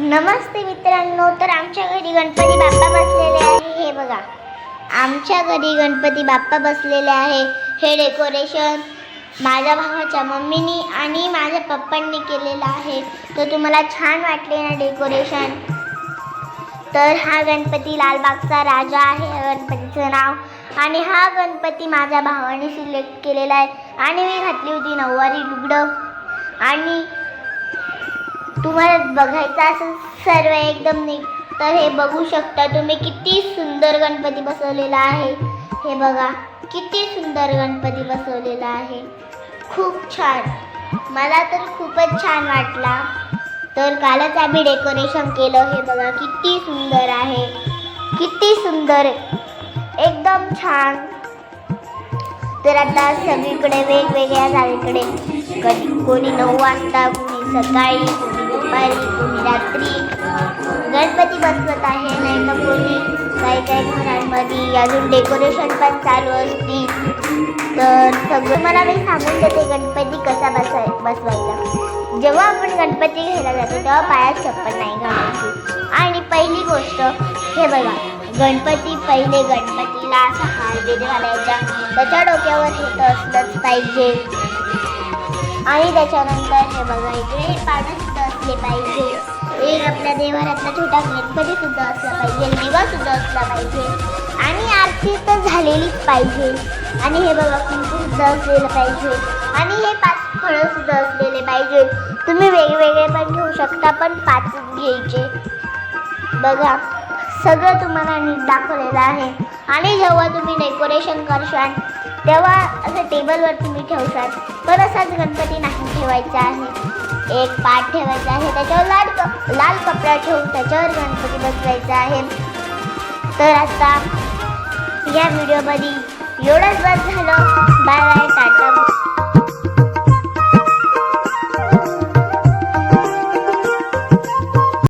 नमस्ते मित्रांनो तर आमच्या घरी गणपती बाप्पा बसलेले आहे. हे बघा आमच्या घरी गणपती बाप्पा बसलेले आहे. हे डेकोरेशन माझ्या भावाच्या मम्मीनी आणि माझ्या पप्पांनी केलेलं आहे. तर तुम्हाला छान वाटले ना डेकोरेशन तर हा गणपती लालबागचा राजा आहे गणपतीचं नाव. आणि हा गणपती माझ्या भावाने सिलेक्ट केलेला आहे. आणि मी घातली होती नऊवारी लुगडं. आणि तुम्हाला बघायचं असं सर्व एकदम नीट. तर हे बघू शकता तुम्ही किती सुंदर गणपती बसवलेला आहे. हे बघा किती सुंदर गणपती बसवलेला आहे. खूप छान. मला तर खूपच छान वाटला. तर कालच आम्ही डेकोरेशन केलं. हे बघा किती सुंदर आहे. किती सुंदर. एकदम छान. तर आता सगळीकडे वेगवेगळ्या जागेकडे. कधी कोणी नऊ वाजता कोणी सकाळी रात्री गणपती बसवत आहे. नाही तर कोणी काही काही घरांमध्ये अजून डेकोरेशन पण चालू असते तर सगळं मला मी सांगून देते गणपती कसा बसाय बसवायचा. जेव्हा आपण गणपती घ्यायला जातो तेव्हा पायात चप्पल नाही घालायची. आणि पहिली गोष्ट हे बघा गणपती पहिले गणपतीला असा हार बीर घालायचा. त्याच्या डोक्यावर हे तर असलंच पाहिजे. आणि त्याच्यानंतर हे बघा इकडे हे पानं सुद्धा असले पाहिजे. एक आपल्या देवाऱ्यातला छोटा गणपती सुद्धा असला पाहिजे दिवा सुद्धा असला पाहिजे. आणि आरती तर झालेलीच पाहिजे. आणि हे बघा कुंकू सुद्धा असलेलं पाहिजे. आणि हे पाच फळं सुद्धा असलेले पाहिजे. तुम्ही वेगवेगळे पण घेऊ शकता पण पाच घ्यायचे. बघा. सगळं तुम्हाला नीट दाखवलेलं आहे. आणि जेव्हा तुम्ही डेकोरेशन करशाल तेव्हा असं टेबलवर तुम्ही ठेवशाल. पण असाच गणपती नाही ठेवायचा आहे. एक पाट ठेवायचा आहे त्याच्यावर लाल कप लाल कपडा ठेवून त्याच्यावर गणपती बसवायचा आहे. तर आता या व्हिडिओमध्ये एवढंच बस झालं. Bye bye